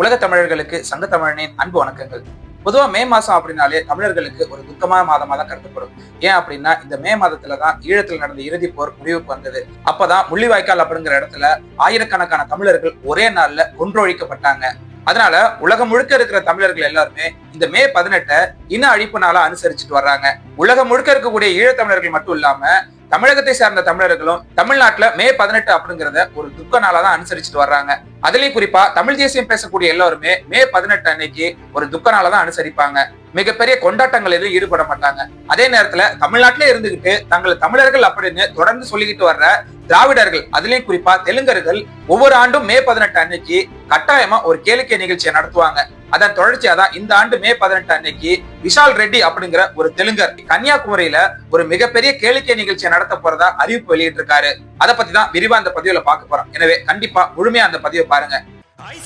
உலக தமிழர்களுக்கு சங்க தமிழனின் அன்பு வணக்கங்கள். பொதுவா மே மாசம் அப்படின்னாலே தமிழர்களுக்கு ஒரு துக்கமான மாதமா தான் கருதப்படும். ஏன் அப்படின்னா இந்த மே மாதத்துல தான் ஈழத்தில் நடந்த இறுதிப் போர் முடிவுக்கு வந்தது. அப்பதான் முள்ளிவாய்க்கால் அப்படிங்கிற இடத்துல ஆயிரக்கணக்கான தமிழர்கள் ஒரே நாள்ல கொன்றொழிக்கப்பட்டாங்க. அதனால உலகம் முழுக்க இருக்கிற தமிழர்கள் எல்லாருமே இந்த மே பதினெட்டை இன அழிப்பு நாளா அனுசரிச்சுட்டு வர்றாங்க. உலகம் முழுக்க இருக்கக்கூடிய ஈழத்தமிழர்கள் மட்டும் இல்லாம தமிழகத்தை சார்ந்த தமிழர்களும் தமிழ்நாட்டுல மே பதினெட்டு அப்படிங்கறத ஒரு துக்க நாளா தான் அனுசரிச்சுட்டு வர்றாங்க. அதுலயும் குறிப்பா தமிழ் தேசியம் பேசக்கூடிய எல்லாருமே மே பதினெட்டு அன்னைக்கு ஒரு துக்க நாளா தான் அனுசரிப்பாங்க. மிகப்பெரிய கொண்டாட்டங்கள் எதுவும் ஈடுபட மாட்டாங்க. அதே நேரத்துல தமிழ்நாட்டிலே இருந்துகிட்டு தங்களை தமிழர்கள் அப்படின்னு தொடர்ந்து சொல்லிக்கிட்டு வர்ற திராவிடர்கள் அதுலயும் குறிப்பா தெலுங்கர்கள் ஒவ்வொரு ஆண்டும் மே பதினெட்டு அன்னைக்கு கட்டாயமா ஒரு கேளிக்கை நிகழ்ச்சியை நடத்துவாங்க. அதன் தொடர்ச்சியா தான் இந்த ஆண்டு மே பதினெட்டு அன்னைக்கு விஷால் ரெட்டி அப்படிங்கிற ஒரு தெலுங்கர் கன்னியாகுமரியில ஒரு மிகப்பெரிய கேளிக்கை நிகழ்ச்சியை நடத்த போறதா அறிவிப்பு வெளியிட்டு இருக்காரு அதை பத்தி தான் விரிவா அந்த பதிவுல பார்க்க போறோம். எனவே கண்டிப்பா முழுமையா அந்த பதிவை பாருங்க.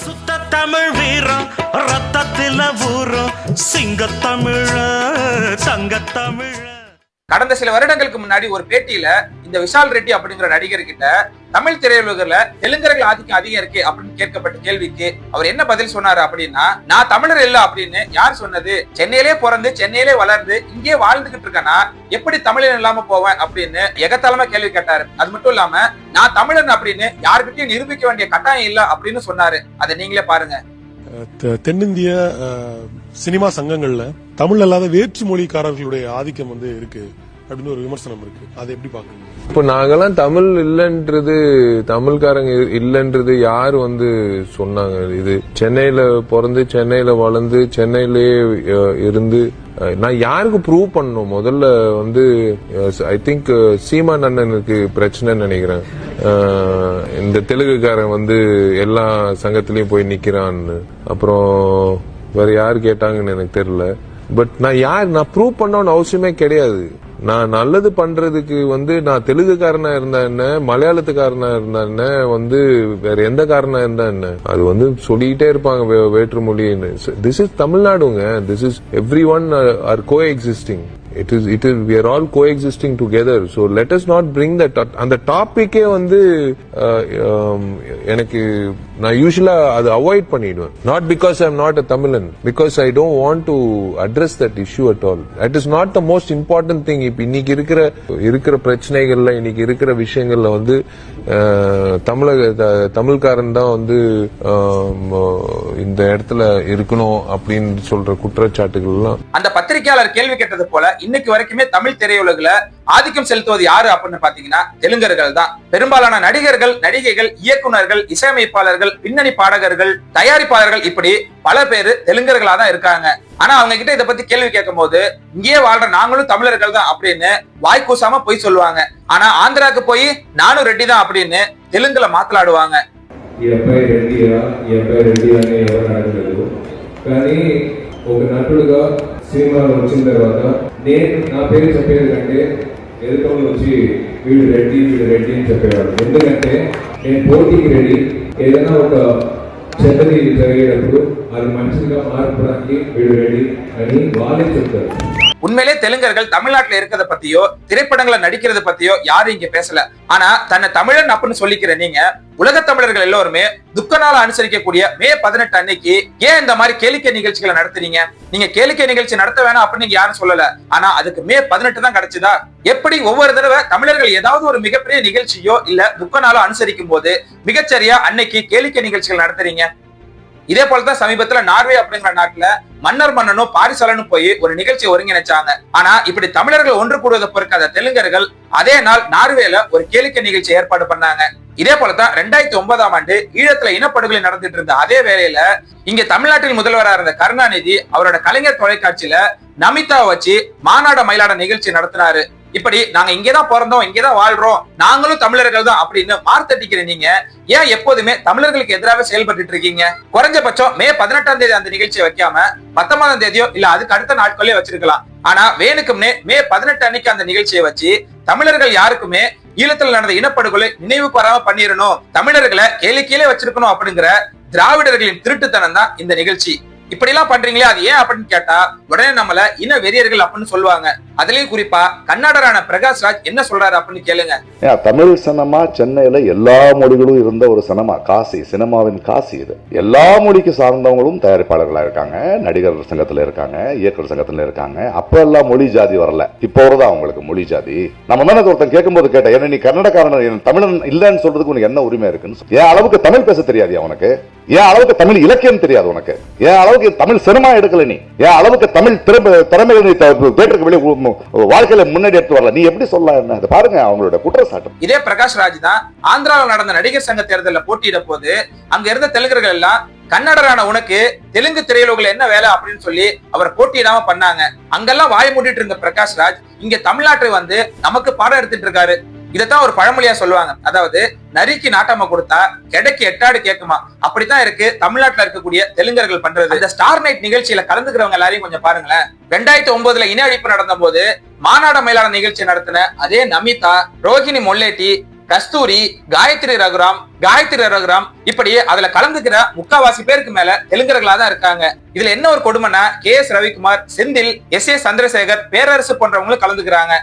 சுத்த தமிழ் வீரம் ரத்தத்தில ஊரம் சிங்க தமிழ தங்க தமிழ கடந்த சில வருடங்களுக்கு முன்னாடி ஒரு பேட்டியில இந்த விஷால் ரெட்டி அப்படிங்கிற நடிகர் கிட்ட தமிழ் திரையுலகில தெலுங்கர்கள் ஆதிக்கம் அதிகம் இருக்கு அப்படின்னு கேட்கப்பட்ட கேள்விக்கு அவர் என்ன பதில் சொன்னாரு அப்படின்னா நான் தமிழர் இல்ல அப்படின்னு யார் சொன்னது? சென்னையிலே பிறந்து சென்னையிலே வளர்ந்து இங்கே வாழ்ந்துகிட்டு இருக்கேன்னா எப்படி தமிழன் இல்லாம போவேன் அப்படின்னு எகத்தாளமா கேள்வி கேட்டாரு. அது மட்டும் இல்லாம நான் தமிழன் அப்படின்னு யாருக்கிட்டையும் நிரூபிக்க வேண்டிய கட்டாயம் இல்ல அப்படின்னு சொன்னாரு. அதை நீங்களே பாருங்க. தென்னிந்திய சினிமா சங்கங்கள்ல தமிழ் அல்லாத வேற்று மொழிக்காரர்களுடைய ஆதிக்கம் வந்து இருக்கு அப்படின்னு ஒரு விமர்சனம் இருக்கு. அதை எப்படி பாக்குறீங்க இப்போ நாங்கெல்லாம் தமிழ் இல்லைன்றது தமிழ்காரங்க இல்லைன்றது யார் வந்து சொன்னாங்க? இது சென்னையில பிறந்து சென்னையில வளர்ந்து சென்னையிலேயே இருந்து நான் யாருக்கு ப்ரூவ் பண்ணணும்? முதல்ல வந்து ஐ திங்க் சீமா அண்ணனுக்கு பிரச்சனைன்னு நினைக்கிறேன். இந்த தெலுங்குக்காரன் வந்து எல்லா சங்கத்திலயும் போய் நிக்கிறான்னு. அப்புறம் வேற யார் கேட்டாங்கன்னு எனக்கு தெரியல. பட் நான் யார் நான் ப்ரூவ் பண்ணணும்னு அவசியமே கிடையாது. நான் நல்லது பண்றதுக்கு வந்து நான் தெலுங்குக்காரனா இருந்தா என்ன மலையாளத்துக்காரனா இருந்தா என்ன வந்து வேற எந்த காரனா இருந்தா என்ன? அது வந்து சொல்லிக்கிட்டே இருப்பாங்க வே- வேற்று மொழின்னு. This is தமிழ்நாடுங்க. This is everyone are coexisting it is it is we are all coexisting together so let us not bring the அந்த டாபிக்கே வந்து uh, um, எனக்கு நான் யூஸ்வலா அதை அவாய்ட் பண்ணிடுவேன். Not because I am not a தமிழன் because I don't want to address that issue at all it is not the most important thing இப்போ இன்னைக்கு இருக்கிற இருக்கிற பிரச்சனைகள்ல இன்னைக்கு இருக்கிற விஷயங்கள்ல வந்து தமிழக த- தமிழ்காரன் தான் வந்து இந்த இடத்துல இருக்கணும் அப்படின்னு சொல்ற குற்றச்சாட்டுகள் எல்லாம் அந்த பத்திரிகையாளர் கேள்வி கேட்டது போல இன்னைக்கு வரைக்குமே தமிழ் திரையுலகில் ஆதிக்கம் செலுத்துவது யாரு அப்படின்னு பாத்தீங்கன்னா தெலுங்கர்கள் தான் பெரும்பாலான நடிகர்கள் நடிகைகள் இயக்குனர்கள் இசையமைப்பாளர்கள் பின்னணி பாடகர்கள் தயாரிப்பாளர்கள் இப்படி பல பேர் தெலுங்கர்களா தான் இருக்காங்க ஆனா அவங்க கிட்ட இதை பத்தி கேள்வி கேட்கும் போது இங்கேயே வாழ்ற நாங்களும் தமிழர்கள் தான் அப்படின்னு வாய் கூசாம போய் சொல்லுவாங்க ஆனா ஆந்திராக்கு போய் நானும் ரெட்டி தான் அப்படின்னு தெலுங்குல மாத்தலாடுவாங்க ఈ అబ్బాయి రెడ్డియా ఈ అబ్బాయి రెడ్డి అని ఎవరు అడగలేదు కానీ ఒక నటుడుగా సినిమాలో వచ్చిన తర్వాత నేను నా పేరు చెప్పేది కంటే ఎదుటోళ్ళు వచ్చి వీడు రెడ్డి వీడు రెడ్డి అని చెప్పేవాడు ఎందుకంటే నేను పోటీకి రెడీ ఏదైనా ఒక చెడ్డది జరిగేటప్పుడు అది మంచిగా మార్చడానికి వీడు రెడీ అని వాళ్ళే చెప్తారు உண்மையிலே தெலுங்கர்கள் தமிழ்நாட்டுல இருக்கிறத பத்தியோ திரைப்படங்களை நடிக்கிறத பத்தியோ யாரும் இங்க பேசல ஆனா தன்னை தமிழன் அப்படின்னு சொல்லிக்கிற நீங்க உலக தமிழர்கள் எல்லோருமே துக்க நாள அனுசரிக்கக்கூடிய மே பதினெட்டு அன்னைக்கு ஏன் இந்த மாதிரி கேளிக்கை நிகழ்ச்சிகளை நடத்துறீங்க? நீங்க கேளிக்கை நிகழ்ச்சி நடத்த வேணாம் அப்படின்னு நீங்க யாரும் சொல்லல. ஆனா அதுக்கு மே பதினெட்டு தான் கிடைச்சதா? எப்படி ஒவ்வொரு தடவை தமிழர்கள் ஏதாவது ஒரு மிகப்பெரிய நிகழ்ச்சியோ இல்ல துக்க நாளோ அனுசரிக்கும் போது மிகச்சரியா அன்னைக்கு கேளிக்கை நிகழ்ச்சிகள் நடத்துறீங்க? இதே போலதான் சமீபத்துல நார்வே அப்படிங்கிற நாட்டுல மன்னர் மன்னனும் பாரிசாலனும் போய் ஒரு நிகழ்ச்சி ஒருங்கிணைச்சாங்க. ஆனா இப்படி தமிழர்கள் ஒன்று கூடுவதை பொறுக்காத தெலுங்கர்கள் அதே நாள் நார்வேல ஒரு கேளிக்கை நிகழ்ச்சி ஏற்பாடு பண்ணாங்க. இதே போலதான் ரெண்டாயிரத்தி ஒன்பதாம் ஆண்டு ஈழத்துல இனப்படுகொலை நடந்துட்டு இருந்த அதே வேளையில இங்க தமிழ்நாட்டில் முதல்வராக இருந்த கருணாநிதி அவரோட கலைஞர் தொலைக்காட்சியில நமிதாவை வச்சு மாநாட மயிலாட நிகழ்ச்சி நடத்தினாரு. இப்படி நாங்க இங்கேதான் பிறந்தோம் இங்கேதான் வாழ்றோம் நாங்களும் தமிழர்கள் தான் அப்படின்னு மார்த்தட்டிக்கிற நீங்க ஏன் எப்போதுமே தமிழர்களுக்கு எதிராக செயல்பட்டு இருக்கீங்க? குறைஞ்சபட்சம் மே பதினெட்டாம் தேதி அந்த நிகழ்ச்சியை வைக்காம பத்தொன்பதாம் தேதியோ இல்ல அதுக்கு அடுத்த நாட்களே வச்சிருக்கலாம். ஆனா வேணுக்கும்னே மே பதினெட்டு அன்னைக்கு அந்த நிகழ்ச்சியை வச்சு தமிழர்கள் யாருக்குமே ஈழத்தில் நடந்த இனப்படுகொலை நினைவு வராம பண்ணிடணும் தமிழர்களை கேலி கீழே வச்சிருக்கணும் அப்படிங்கிற திராவிடர்களின் திருட்டுத்தனம் தான் இந்த நிகழ்ச்சி. இப்படி எல்லாம் பண்றீங்களே அது ஏன் அப்படின்னு கேட்டா உடனே நம்மள இன வெறியர்கள் அப்படின்னு சொல்லுவாங்க. அதுலயும் குறிப்பா கன்னடரான பிரகாஷ் ராஜ் என்ன சொல்றாரு அப்படின்னு கேளுங்க. தமிழ் சினிமா சென்னையில எல்லா மொழிகளும் இருந்த ஒரு சினிமா காசி சினிமாவின் காசி இது. எல்லா மொழிக்கு சார்ந்தவங்களும் தயாரிப்பாளர்களா இருக்காங்க நடிகர் சங்கத்துல இருக்காங்க இயக்குநர் சங்கத்துல இருக்காங்க. அப்ப எல்லாம் மொழி ஜாதி வரல. இப்போ வருதா அவங்களுக்கு மொழி ஜாதி. நம்ம தானே ஒருத்தன் கேட்கும்போது கேட்டேன் ஏன்னா நீ கன்னடக்காரன் தமிழன் இல்லைன்னு சொல்றதுக்கு உனக்கு என்ன உரிமை இருக்குன்னு சொல்லி. ஏன் அளவுக்கு தமிழ் பேச தெரியாது உனக்கு ஏன் அளவுக்கு தமிழ் இலக்கியம் தெரியாது உனக்கு? ஏன் அளவுக்கு தமிழ் சினிமா எடுக்கல நீ? ஏன் அளவுக்கு தமிழ் திறமை திறமைகள் நீ தேட்டருக்கு வெளியே வாழ்க்கையில முன்னாடி எடுத்து வரல? நீ எப்படி சொல்லலாம் என்ன? பாருங்க அவங்களோட குற்றச்சாட்டு. இதே பிரகாஷ் ராஜ் தான் ஆந்திராவில் நடந்த நடிகர் சங்க தேர்தலில் போட்டியிட போது அங்க இருந்த தெலுங்கர்கள் எல்லாம் கன்னடரான உனக்கு தெலுங்கு திரையுலகில் என்ன வேலை? அப்படின்னு சொல்லி அவர் போட்டியிடாம பண்ணாங்க. அங்கெல்லாம் வாய் மூடிட்டு இருந்த பிரகாஷ் ராஜ் இங்க தமிழ்நாட்டை வந்து நமக்கு பாடம் எடுத்துட்டு இருக்காரு. இதைத்தான் ஒரு பழமொழியா சொல்லுவாங்க. அதாவது நரிக்கு நாட்டமா கொடுத்தா கிடைக்கு எட்டாடு கேட்குமா? அப்படித்தான் இருக்கு தமிழ்நாட்டுல இருக்கக்கூடிய தெலுங்கர்கள் பண்றது. இந்த ஸ்டார் நைட் நிகழ்ச்சியில கலந்துக்கிறவங்க எல்லாரையும் கொஞ்சம் பாருங்களேன். ரெண்டாயிரத்தி ஒன்பதுல இன அழிப்பு நடந்த போது மாநாட மயிலான நிகழ்ச்சி நடத்தின அதே நமிதா ரோஹிணி மொல்லேட்டி கஸ்தூரி காயத்ரி ரகுராம் காயத்ரி ரகுராம் இப்படி அதுல கலந்துக்கிற முக்காவாசி பேருக்கு மேல தெலுங்கர்களா தான் இருக்காங்க. இதுல என்ன ஒரு கொடுமைனா K S Ravikumar Senthil S A Chandrasekhar Perarasu போன்றவங்களும் கலந்துக்கிறாங்க.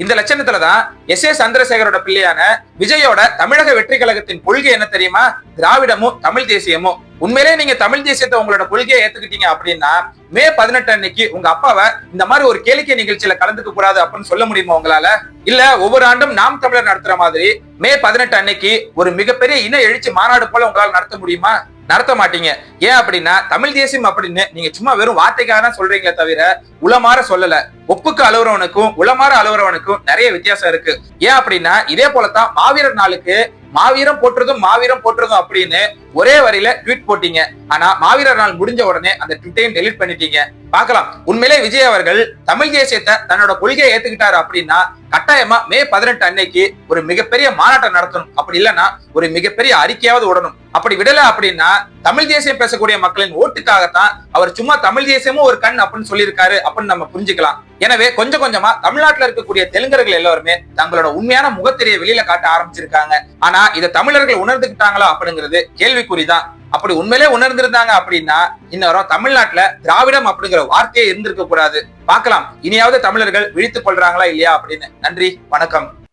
இந்த லட்சணத்துல தான் எஸ் ஏ சந்திரசேகரோட பிள்ளையான விஜயோட தமிழக வெற்றி கழகத்தின் கொள்கை என்ன தெரியுமா? திராவிடமும் தமிழ் தேசியமும் உண்மையிலே நீங்க தமிழ் தேசியத்தை உங்களோட கொள்கையை ஏத்துக்கிட்டீங்க அப்படின்னா மே பதினெட்டு அன்னைக்கு உங்க அப்பாவை இந்த மாதிரி ஒரு கேளிக்கை நிகழ்ச்சியில கலந்துக்க கூடாது அப்படின்னு சொல்ல முடியுமா உங்களால? இல்ல ஒவ்வொரு ஆண்டும் நாம் தமிழர் நடத்துற மாதிரி மே பதினெட்டு அன்னைக்கு ஒரு மிகப்பெரிய இன எழுச்சி மாநாடு போல உங்களால் நடத்த முடியுமா? நடத்த மாட்டீங்க. ஏன் அப்படின்னா தமிழ் தேசியம் அப்படின்னு நீங்க சும்மா வெறும் வார்த்தைக்காக தான் சொல்றீங்களே தவிர உளமாற சொல்லல. ஒப்புக்கு அழுகுறவனுக்கும் உளமாற அழுகுறவனுக்கும் நிறைய வித்தியாசம் இருக்கு. ஏன் அப்படின்னா இதே போலத்தான் மாவீரர் நாளுக்கு மாவீரம் போட்டுறதும் மாவீரம் போட்டுறதும் அப்படின்னு ஒரே வரியில ட்வீட் போட்டீங்க. ஆனா மாவீரர் நாள் முடிஞ்ச உடனே அந்த ட்விட்டையும் டெலிட் பண்ணிட்டீங்க. பார்க்கலாம். உண்மையிலே விஜய் அவர்கள் தமிழ் தேசியத்தை தன்னோட கொள்கையை ஏத்துக்கிட்டாரு அப்படின்னா கட்டாயமா மே பதினெட்டு அன்னைக்கு ஒரு மிகப்பெரிய மாநாட்டம் நடத்தணும். அப்படி இல்லைன்னா ஒரு மிகப்பெரிய அறிக்கையாவது விடணும். அப்படி விடல அப்படின்னா தமிழ் தேசியம் பேசக்கூடிய மக்களின் ஓட்டுக்காகத்தான் அவர் சும்மா தமிழ் தேசியமும் ஒரு கண் அப்படின்னு சொல்லியிருக்காரு அப்படின்னு நம்ம புரிஞ்சுக்கலாம். எனவே கொஞ்சம் கொஞ்சமா தமிழ்நாட்டில் இருக்கக்கூடிய தெலுங்கர்கள் எல்லாருமே தங்களோட உண்மையான முகத்திரையை வெளியில காட்ட ஆரம்பிச்சிருக்காங்க. ஆனா இதை தமிழர்கள் உணர்ந்துகிட்டாங்களா அப்படிங்கிறது கேள்விக்குறிதான் அப்படி உண்மையிலே உணர்ந்திருந்தாங்க அப்படின்னா இன்னொரு தமிழ்நாட்டுல திராவிடம் அப்படிங்கிற வார்த்தையே இருந்திருக்க கூடாது பார்க்கலாம். இனியாவது தமிழர்கள் விழித்துக் கொள்றாங்களா இல்லையா அப்படின்னு. நன்றி வணக்கம்.